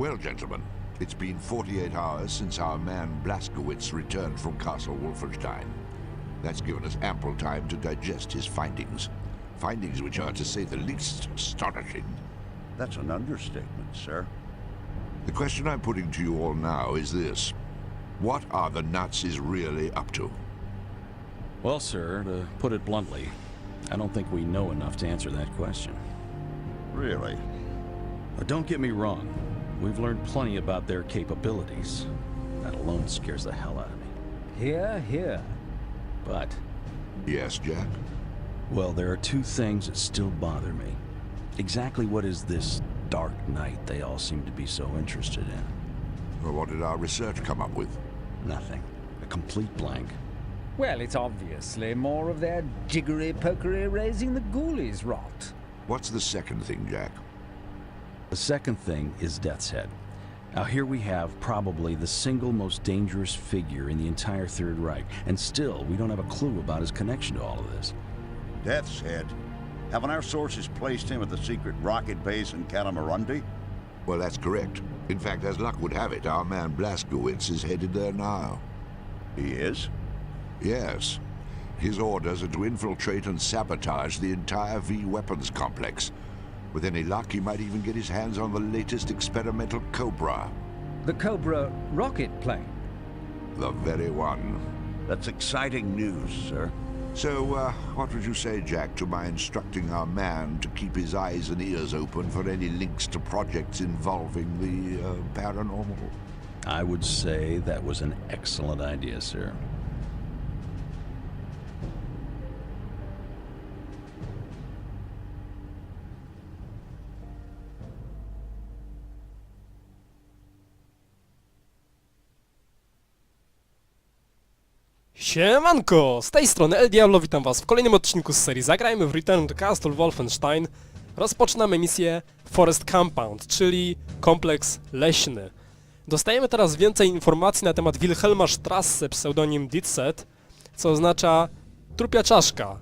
Well, gentlemen, it's been 48 hours since our man Blaskowitz returned from Castle Wolfenstein. That's given us ample time to digest his findings. Findings which are, to say the least, astonishing. That's an understatement, sir. The question I'm putting to you all now is this. What are the Nazis really up to? Well, sir, to put it bluntly, I don't think we know enough to answer that question. Really? But don't get me wrong, we've learned plenty about their capabilities. That alone scares the hell out of me. Here, here. But, Yes, Jack? well, there are two things that still bother me. Exactly what is this dark night they all seem to be so interested in? Well, what did our research come up with? Nothing. A complete blank. Well, it's obviously more of their jiggery-pokery raising the ghoulies rot. What's the second thing, Jack? The second thing is Death's Head. Now, here we have probably the single most dangerous figure in the entire Third Reich, and still we don't have a clue about his connection to all of this. Death's Head. Haven't our sources placed him at the secret rocket base in Catamarundi? Well, that's correct. In fact, as luck would have it, our man Blaskowitz is headed there now. He is? Yes. His orders are to infiltrate and sabotage the entire V weapons complex. With any luck, he might even get his hands on the latest experimental Cobra. The Cobra rocket plane. The very one. That's exciting news, sir. So, uh, what would you say, Jack, to my instructing our man to keep his eyes and ears open for any links to projects involving the uh, paranormal? I would say that was an excellent idea, sir. Siemanko! Z tej strony El Diablo, witam was w kolejnym odcinku z serii Zagrajmy w Return to Castle Wolfenstein. Rozpoczynamy misję Forest Compound, czyli kompleks leśny. Dostajemy teraz więcej informacji na temat Wilhelma Strasse, pseudonim Ditset, co oznacza trupia czaszka.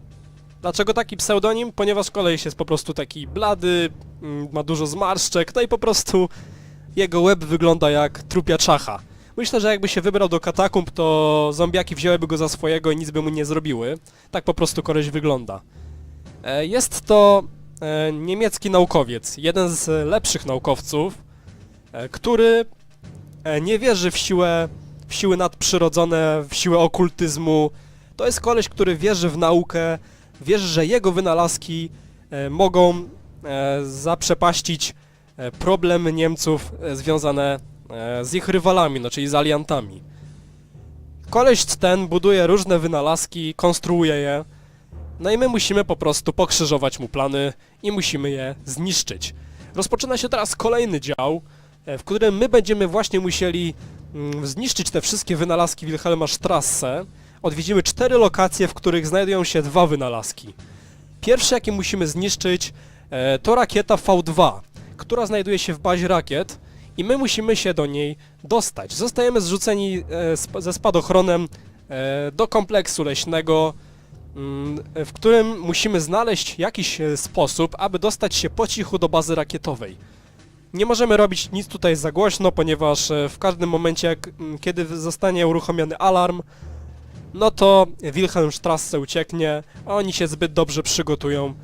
Dlaczego taki pseudonim? Ponieważ koleś jest po prostu taki blady, mm, ma dużo zmarszczek, no i po prostu jego łeb wygląda jak trupia czacha. Myślę, że jakby się wybrał do katakumb, to zombiaki wzięłyby go za swojego i nic by mu nie zrobiły. Tak po prostu koleś wygląda. E, Jest to e, niemiecki naukowiec, jeden z lepszych naukowców, e, który nie wierzy w siłę, w siły nadprzyrodzone, w siłę okultyzmu. To jest koleś, który wierzy w naukę, wierzy, że jego wynalazki mogą zaprzepaścić problemy Niemców związane z ich rywalami, no czyli z aliantami. Koleś ten buduje różne wynalazki, konstruuje je, no i my musimy po prostu pokrzyżować mu plany i musimy je zniszczyć. Rozpoczyna się teraz kolejny dział, e, w którym my będziemy właśnie musieli mm, zniszczyć te wszystkie wynalazki Wilhelma Strasse. Odwiedzimy cztery lokacje, w których znajdują się dwa wynalazki. Pierwszy, jaki musimy zniszczyć, e, to rakieta V2, która znajduje się w bazie rakiet i my musimy się do niej dostać. Zostajemy zrzuceni e, ze spadochronem e, do kompleksu leśnego, mm, w którym musimy znaleźć jakiś e, sposób, aby dostać się po cichu do bazy rakietowej. Nie możemy robić nic tutaj za głośno, ponieważ w każdym momencie, mm, kiedy zostanie uruchomiony alarm, no to Wilhelmstrasse ucieknie, a oni się zbyt dobrze przygotują,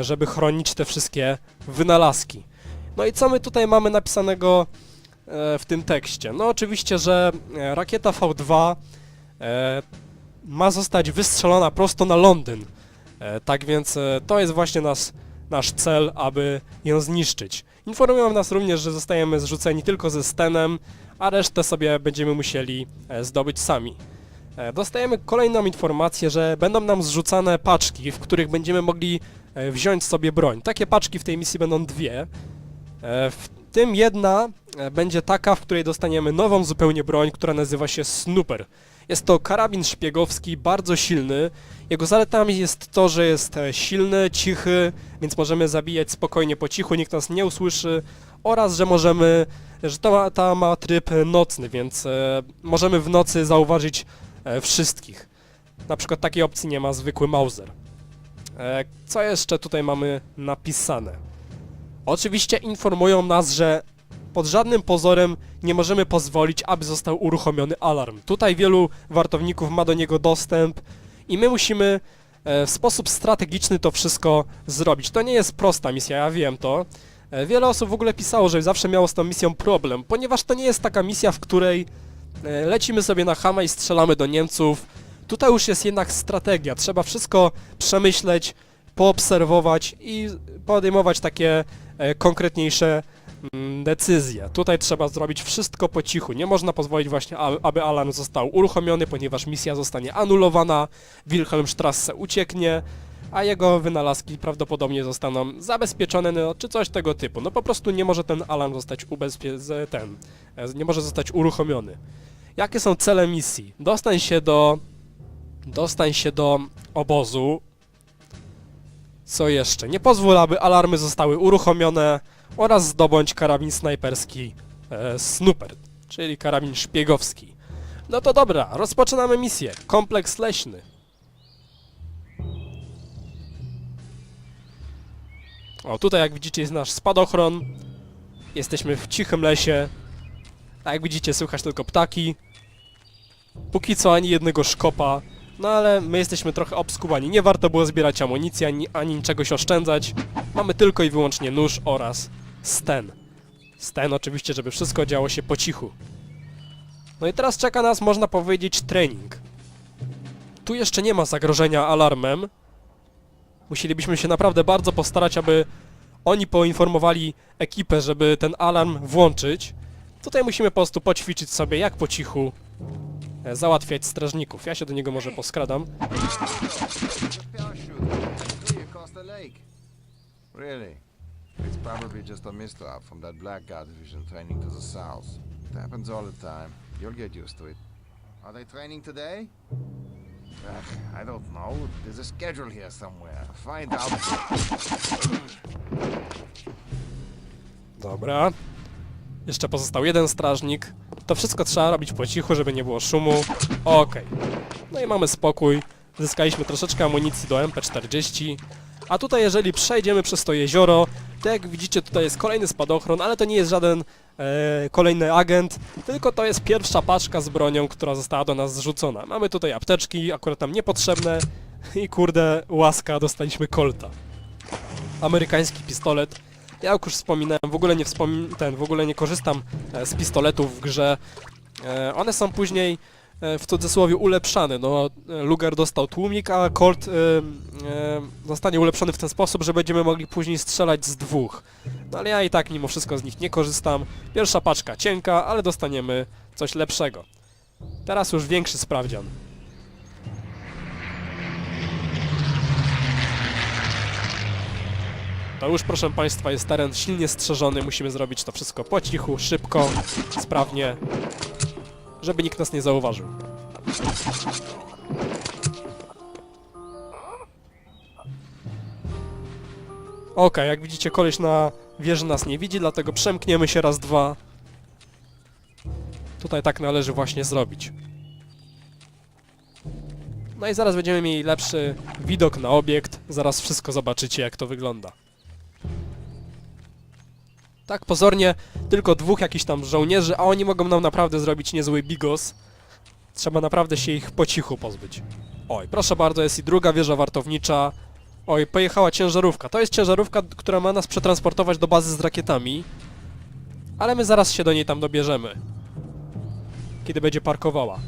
żeby chronić te wszystkie wynalazki. No i co my tutaj mamy napisanego e, w tym tekście? No oczywiście, że e, rakieta V2 e, ma zostać wystrzelona prosto na Londyn. Tak więc to jest właśnie nas, nasz cel, aby ją zniszczyć. Informują nas również, że zostajemy zrzuceni tylko ze Stenem, a resztę sobie będziemy musieli zdobyć sami. Dostajemy kolejną informację, że będą nam zrzucane paczki, w których będziemy mogli wziąć sobie broń. Takie paczki w tej misji będą dwie. E, W tym jedna e, będzie taka, w której dostaniemy nową zupełnie broń, która nazywa się Snooper. Jest to karabin szpiegowski, bardzo silny. Jego zaletami jest to, że jest e, silny, cichy, więc możemy zabijać spokojnie po cichu, nikt nas nie usłyszy oraz, że możemy, że to ma, ta ma tryb nocny, więc e, możemy w nocy zauważyć e, wszystkich. Na przykład takiej opcji nie ma zwykły Mauser. E, co jeszcze tutaj mamy napisane? Oczywiście informują nas, że pod żadnym pozorem nie możemy pozwolić, aby został uruchomiony alarm. Tutaj wielu wartowników ma do niego dostęp i my musimy e, w sposób strategiczny to wszystko zrobić. To nie jest prosta misja, ja wiem to. E, Wiele osób w ogóle pisało, że zawsze miało z tą misją problem, ponieważ to nie jest taka misja, w której e, lecimy sobie na hama i strzelamy do Niemców. Tutaj już jest jednak strategia, trzeba wszystko przemyśleć, poobserwować i podejmować takie konkretniejsze mm, decyzje. Tutaj trzeba zrobić wszystko po cichu. Nie można pozwolić właśnie, aby alarm został uruchomiony, ponieważ misja zostanie anulowana, Wilhelmstrasse ucieknie, a jego wynalazki prawdopodobnie zostaną zabezpieczone, no, czy coś tego typu. No po prostu nie może ten alarm zostać ten, e, nie może zostać uruchomiony. Jakie są cele misji? Dostań się do... Dostań się do obozu. Co jeszcze? Nie pozwól, aby alarmy zostały uruchomione oraz zdobądź karabin snajperski e, Snooper, czyli karabin szpiegowski. No to dobra, rozpoczynamy misję. Kompleks leśny. O, tutaj jak widzicie jest nasz spadochron. Jesteśmy w cichym lesie. A jak widzicie słychać tylko ptaki. Póki co ani jednego szkopa. No ale my jesteśmy trochę obskubani. Nie warto było zbierać amunicji ani, ani czegoś oszczędzać. Mamy tylko i wyłącznie nóż oraz sten. Sten oczywiście, żeby wszystko działo się po cichu. No i teraz czeka nas, można powiedzieć, trening. Tu jeszcze nie ma zagrożenia alarmem. Musielibyśmy się naprawdę bardzo postarać, aby oni poinformowali ekipę, żeby ten alarm włączyć. Tutaj musimy po prostu poćwiczyć sobie, jak po cichu załatwiać strażników. Ja się do niego może poskradam. Really? It's probably just a mist-up from that Blackguard division training to the south. It happens all the time. You'll get used to it. Are they training today? Ugh, I don't know. There's a schedule here somewhere. Find out. Dobra. Jeszcze pozostał jeden strażnik. To wszystko trzeba robić po cichu, żeby nie było szumu. Okej. No i mamy spokój. Zyskaliśmy troszeczkę amunicji do MP40. A tutaj jeżeli przejdziemy przez to jezioro, to jak widzicie tutaj jest kolejny spadochron, ale to nie jest żaden e, kolejny agent, tylko to jest pierwsza paczka z bronią, która została do nas zrzucona. Mamy tutaj apteczki, akurat nam niepotrzebne i kurde, łaska, dostaliśmy kolta. Amerykański pistolet. Ja już wspominałem, w ogóle nie wspomin ten, w ogóle nie korzystam e, z pistoletów w grze. E, one są później e, w cudzysłowie ulepszane. No, Luger dostał tłumik, a Colt zostanie ulepszony w ten sposób, że będziemy mogli później strzelać z dwóch. No ale ja i tak mimo wszystko z nich nie korzystam. Pierwsza paczka cienka, ale dostaniemy coś lepszego. Teraz już większy sprawdzian. To już, proszę Państwa, jest teren silnie strzeżony. Musimy zrobić to wszystko po cichu, szybko, sprawnie, żeby nikt nas nie zauważył. Okej, jak widzicie, koleś na wieży nas nie widzi, dlatego przemkniemy się raz, dwa. Tutaj tak należy właśnie zrobić. No i zaraz będziemy mieli lepszy widok na obiekt. Zaraz wszystko zobaczycie, jak to wygląda. Tak, pozornie tylko dwóch jakichś tam żołnierzy, a oni mogą nam naprawdę zrobić niezły bigos. Trzeba naprawdę się ich po cichu pozbyć. Oj, proszę bardzo, jest i druga wieża wartownicza. Oj, pojechała ciężarówka. To jest ciężarówka, która ma nas przetransportować do bazy z rakietami. Ale my zaraz się do niej tam dobierzemy. Kiedy będzie parkowała.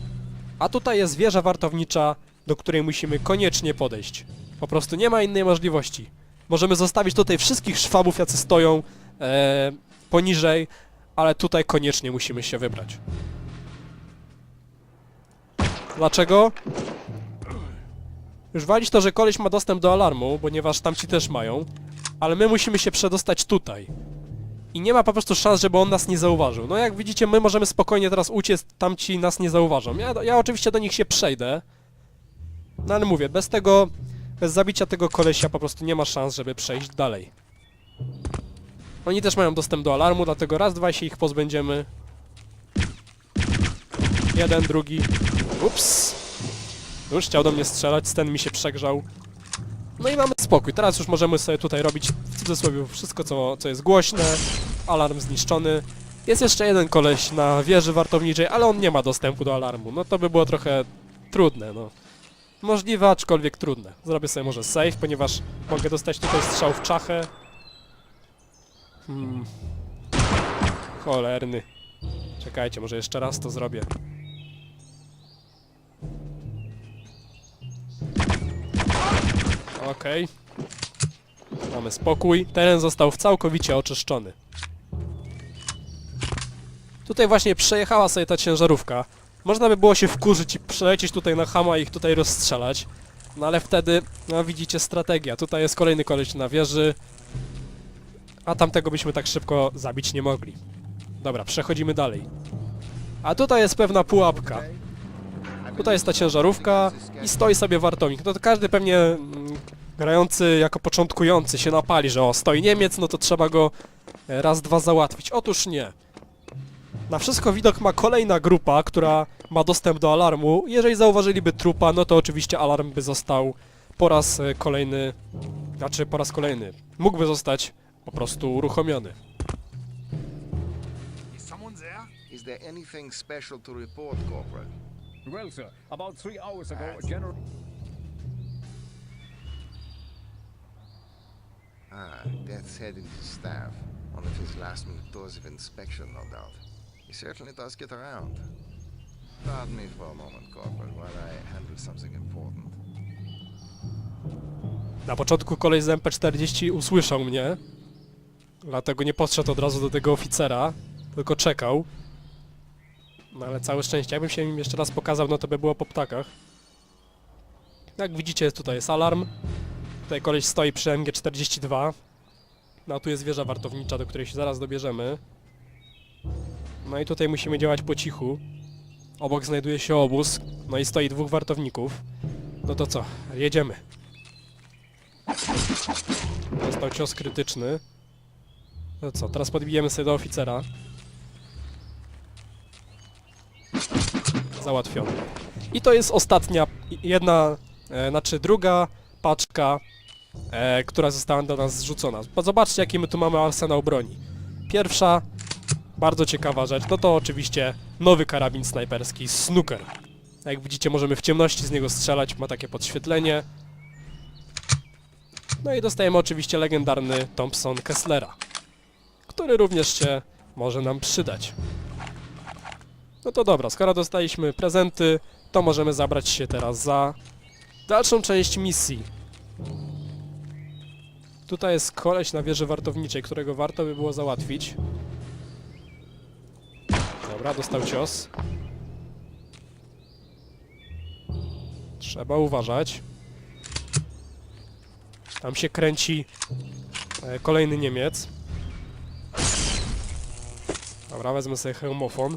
A tutaj jest wieża wartownicza, do której musimy koniecznie podejść. Po prostu nie ma innej możliwości. Możemy zostawić tutaj wszystkich szwabów, jacy stoją e, poniżej, ale tutaj koniecznie musimy się wybrać. Dlaczego? Już walić to, że koleś ma dostęp do alarmu, ponieważ tamci też mają, ale my musimy się przedostać tutaj. I nie ma po prostu szans, żeby on nas nie zauważył. No jak widzicie, my możemy spokojnie teraz uciec, tamci nas nie zauważą. Ja, ja oczywiście do nich się przejdę, no ale mówię, bez tego, bez zabicia tego kolesia po prostu nie ma szans, żeby przejść dalej. Oni też mają dostęp do alarmu, dlatego raz, dwa się ich pozbędziemy. Jeden, drugi. Ups. Już chciał do mnie strzelać, ten mi się przegrzał. No i mamy spokój. Teraz już możemy sobie tutaj robić w cudzysłowie wszystko, co, co jest głośne. Alarm zniszczony. Jest jeszcze jeden koleś na wieży wartowniczej, ale on nie ma dostępu do alarmu. No to by było trochę trudne, no. Możliwe, aczkolwiek trudne. Zrobię sobie może save, ponieważ mogę dostać tutaj strzał w czachę. Hmm. Cholerny. Czekajcie, może jeszcze raz to zrobię. Okej. Mamy spokój. Teren został całkowicie oczyszczony. Tutaj właśnie przejechała sobie ta ciężarówka. Można by było się wkurzyć i przelecieć tutaj na hama i ich tutaj rozstrzelać. No ale wtedy, no widzicie, strategia. Tutaj jest kolejny koleś na wieży. A tamtego byśmy tak szybko zabić nie mogli. Dobra, przechodzimy dalej. A tutaj jest pewna pułapka. Tutaj jest ta ciężarówka i stoi sobie wartownik. No to każdy pewnie mm, grający jako początkujący się napali, że o, stoi Niemiec, no to trzeba go e, raz, dwa załatwić. Otóż nie. Na wszystko widok ma kolejna grupa, która ma dostęp do alarmu. Jeżeli zauważyliby trupa, no to oczywiście alarm by został po raz e, kolejny, znaczy po raz kolejny, mógłby zostać po prostu uruchomiony. Is there? Anything special to report, Corporal? Well, sir, about three hours ago, a general... Ah, heading to staff. One of his last minute tours of inspection, no doubt. He certainly does get around. Pardon me for a moment, Corporal, while I handle something important. Na początku kolej z MP40 usłyszał mnie, dlatego nie podszedł od razu do tego oficera, tylko czekał. No ale całe szczęście, jakbym się im jeszcze raz pokazał, no to by było po ptakach. Jak widzicie, tutaj jest alarm. Tutaj koleś stoi przy MG42. No a tu jest wieża wartownicza, do której się zaraz dobierzemy. No i tutaj musimy działać po cichu. Obok znajduje się obóz, no i stoi dwóch wartowników. No to co, jedziemy. Dostał cios krytyczny. No co, teraz podbijemy sobie do oficera. Załatwiony. I to jest ostatnia, jedna, e, znaczy druga paczka, e, która została do nas zrzucona. Zobaczcie, jaki my tu mamy arsenał broni. Pierwsza, bardzo ciekawa rzecz, no to oczywiście nowy karabin snajperski Snooker. Jak widzicie, możemy w ciemności z niego strzelać, ma takie podświetlenie. No i dostajemy oczywiście legendarny Thompson Kesslera, który również się może nam przydać. No to dobra, skoro dostaliśmy prezenty, to możemy zabrać się teraz za dalszą część misji. Tutaj jest koleś na wieży wartowniczej, którego warto by było załatwić. Dobra, dostał cios. Trzeba uważać. Tam się kręci e, kolejny Niemiec. Dobra, wezmę sobie hełmofon.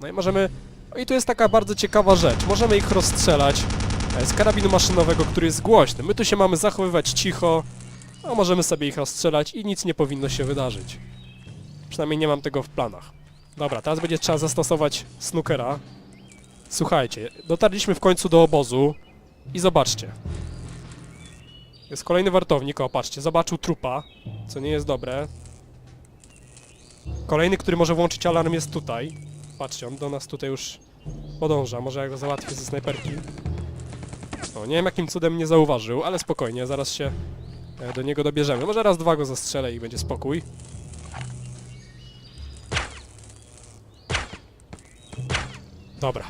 No i możemy... O i tu jest taka bardzo ciekawa rzecz. Możemy ich rozstrzelać e, z karabinu maszynowego, który jest głośny. My tu się mamy zachowywać cicho, a możemy sobie ich rozstrzelać i nic nie powinno się wydarzyć. Przynajmniej nie mam tego w planach. Dobra, teraz będzie trzeba zastosować snookera. Słuchajcie, dotarliśmy w końcu do obozu i zobaczcie. Jest kolejny wartownik, o patrzcie, zobaczył trupa, co nie jest dobre. Kolejny, który może włączyć alarm jest tutaj. Patrzcie, on do nas tutaj już podąża, może ja go załatwię ze snajperki. O, nie wiem jakim cudem nie zauważył, ale spokojnie, zaraz się e, do niego dobierzemy. Może raz, dwa go zastrzelę i będzie spokój. Dobra.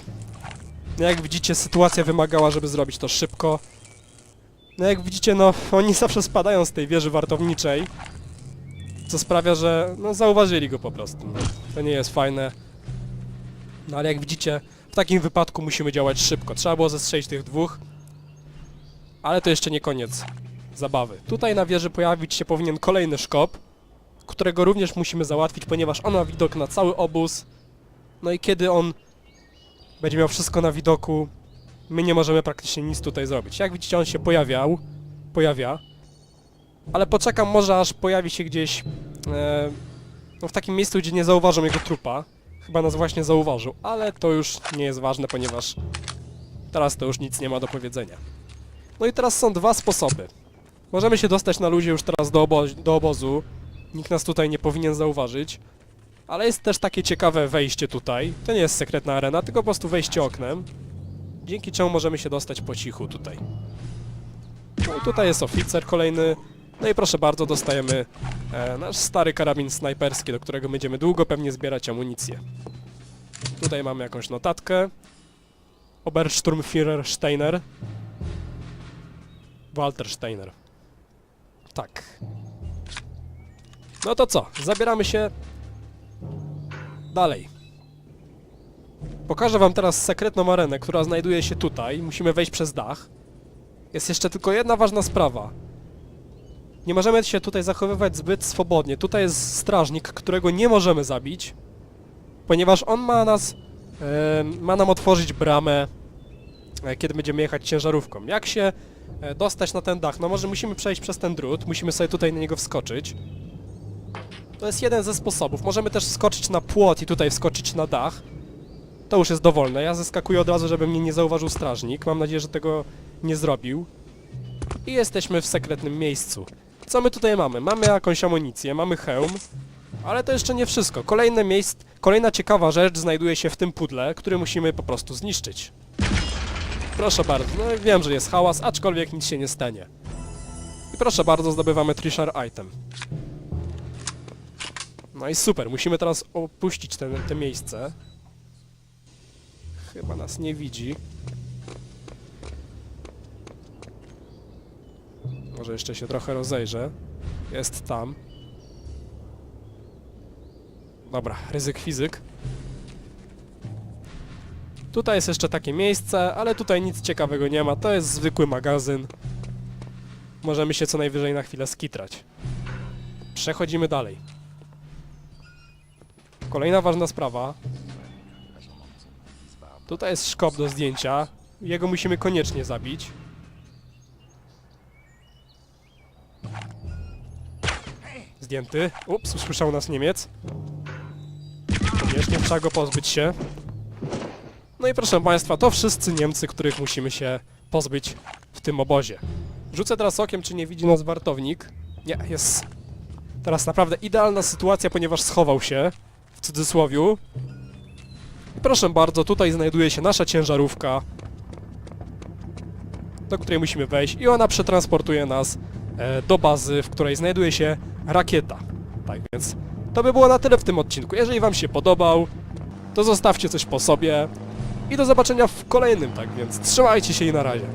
No jak widzicie, sytuacja wymagała, żeby zrobić to szybko. No jak widzicie, no oni zawsze spadają z tej wieży wartowniczej. Co sprawia, że no zauważyli go po prostu. To nie jest fajne. No ale jak widzicie, w takim wypadku musimy działać szybko. Trzeba było zestrzelić tych dwóch. Ale to jeszcze nie koniec zabawy. Tutaj na wieży pojawić się powinien kolejny szkop, którego również musimy załatwić, ponieważ on ma widok na cały obóz. No i kiedy on będzie miał wszystko na widoku, my nie możemy praktycznie nic tutaj zrobić. Jak widzicie, on się pojawiał, pojawia, ale poczekam może aż pojawi się gdzieś no w takim miejscu, gdzie nie zauważą jego trupa. Chyba nas właśnie zauważył, ale to już nie jest ważne, ponieważ teraz to już nic nie ma do powiedzenia. No i teraz są dwa sposoby. Możemy się dostać na luzie już teraz do, obo do obozu. Nikt nas tutaj nie powinien zauważyć. Ale jest też takie ciekawe wejście tutaj. To nie jest sekretna arena, tylko po prostu wejście oknem. Dzięki czemu możemy się dostać po cichu tutaj. No i tutaj jest oficer kolejny. No i proszę bardzo, dostajemy e, nasz stary karabin snajperski, do którego będziemy długo pewnie zbierać amunicję. Tutaj mamy jakąś notatkę. Obersturmführer Steiner. Walter Steiner. Tak. No to co? Zabieramy się dalej. Pokażę wam teraz sekretną arenę, która znajduje się tutaj. Musimy wejść przez dach. Jest jeszcze tylko jedna ważna sprawa. Nie możemy się tutaj zachowywać zbyt swobodnie. Tutaj jest strażnik, którego nie możemy zabić, ponieważ on ma nas, ma nam otworzyć bramę, e, kiedy będziemy jechać ciężarówką. Jak się e, dostać na ten dach? No może musimy przejść przez ten drut, musimy sobie tutaj na niego wskoczyć. To jest jeden ze sposobów. Możemy też wskoczyć na płot i tutaj wskoczyć na dach. To już jest dowolne. Ja zeskakuję od razu, żeby mnie nie zauważył strażnik. Mam nadzieję, że tego nie zrobił. I jesteśmy w sekretnym miejscu. Co my tutaj mamy? Mamy jakąś amunicję, mamy hełm, ale to jeszcze nie wszystko. Kolejne miejsc, kolejna ciekawa rzecz znajduje się w tym pudle, który musimy po prostu zniszczyć. Proszę bardzo, no wiem, że jest hałas, aczkolwiek nic się nie stanie. I proszę bardzo, zdobywamy Treasure Item. No i super, musimy teraz opuścić ten, te miejsce. Chyba nas nie widzi. Może jeszcze się trochę rozejrzę. Jest tam. Dobra, ryzyk fizyk. Tutaj jest jeszcze takie miejsce, ale tutaj nic ciekawego nie ma. To jest zwykły magazyn. Możemy się co najwyżej na chwilę skitrać. Przechodzimy dalej. Kolejna ważna sprawa. Tutaj jest szkop do zdjęcia. Jego musimy koniecznie zabić. Zdjęty. Ups, usłyszał nas Niemiec. Koniecznie trzeba go pozbyć się. No i proszę Państwa, to wszyscy Niemcy, których musimy się pozbyć w tym obozie. Rzucę teraz okiem, czy nie widzi nas wartownik. Nie, jest teraz naprawdę idealna sytuacja, ponieważ schował się, w cudzysłowiu. Proszę bardzo, tutaj znajduje się nasza ciężarówka, do której musimy wejść i ona przetransportuje nas e, do bazy, w której znajduje się rakieta. Tak więc to by było na tyle w tym odcinku. Jeżeli Wam się podobał, to zostawcie coś po sobie i do zobaczenia w kolejnym, tak więc trzymajcie się i na razie.